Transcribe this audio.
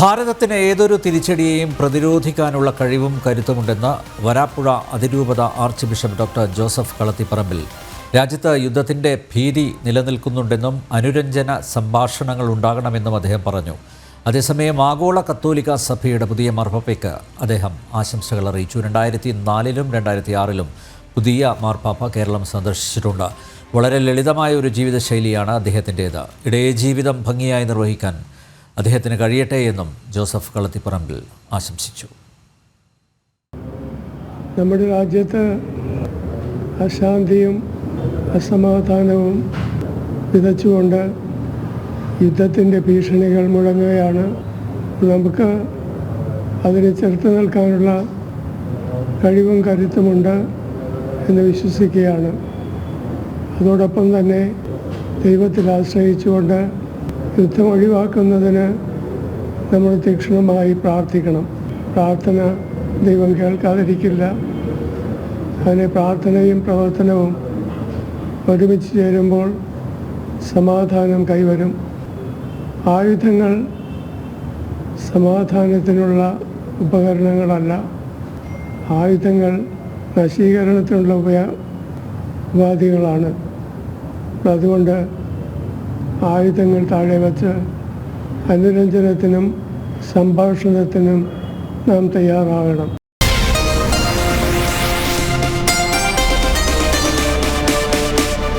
ഭാരതത്തിന് ഏതൊരു തിരിച്ചടിയെയും പ്രതിരോധിക്കാനുള്ള കഴിവും കരുത്തുമുണ്ടെന്ന് വരാപ്പുഴ അതിരൂപത archbishop doctor Joseph Kalathiparambil. രാജ്യത്ത് യുദ്ധത്തിന്റെ ഭീതി നിലനിൽക്കുന്നുണ്ടെന്നും അനുരഞ്ജന സംഭാഷണങ്ങൾ ഉണ്ടാകണമെന്നും അദ്ദേഹം പറഞ്ഞു. അതേസമയം ആഗോള കത്തോലിക്ക സഭയുടെ പുതിയ മാർപ്പാപ്പയ്ക്ക് അദ്ദേഹം ആശംസകൾ അറിയിച്ചു. രണ്ടായിരത്തി നാലിലും രണ്ടായിരത്തി ആറിലും പുതിയ മാർപ്പാപ്പ കേരളം സന്ദർശിച്ചിട്ടുണ്ട്. വളരെ ലളിതമായ ഒരു ജീവിതശൈലിയാണ് അദ്ദേഹത്തിന്റേത്. ഇടയ ജീവിതം ഭംഗിയായി നിർവഹിക്കാൻ അദ്ദേഹത്തിന് കഴിയട്ടെ എന്നും ജോസഫ് കളത്തിപ്പറമ്പിൽ ആശംസിച്ചു. നമ്മുടെ രാജ്യത്ത് അശാന്തിയും അസമാധാനവും വിതച്ചുകൊണ്ട് യുദ്ധത്തിന്റെ ഭീഷണികൾ മുഴങ്ങുകയാണ്. നമുക്ക് അതിനെ ചെറുത്ത് നിൽക്കാനുള്ള കഴിവും കരുത്തുമുണ്ട് എന്ന് വിശ്വസിക്കുകയാണ്. അതോടൊപ്പം തന്നെ ദൈവത്തിൽ ആശ്രയിച്ചുകൊണ്ട് യുദ്ധം ഒഴിവാക്കുന്നതിന് നമ്മൾ തീക്ഷണമായി പ്രാർത്ഥിക്കണം. പ്രാർത്ഥന ദൈവം കേൾക്കാതിരിക്കില്ല. അതിനെ പ്രാർത്ഥനയും പ്രവർത്തനവും ഒരുമിച്ച് ചേരുമ്പോൾ സമാധാനം കൈവരും. ആയുധങ്ങൾ സമാധാനത്തിനുള്ള ഉപകരണങ്ങളല്ല. ആയുധങ്ങൾ നശീകരണത്തിനുള്ള ഉപാധികളാണ്. അതുകൊണ്ട് ആയുധങ്ങൾ താഴെ വച്ച് അനുരഞ്ജനത്തിനും സംഭാഷണത്തിനും നാം തയ്യാറാകണം.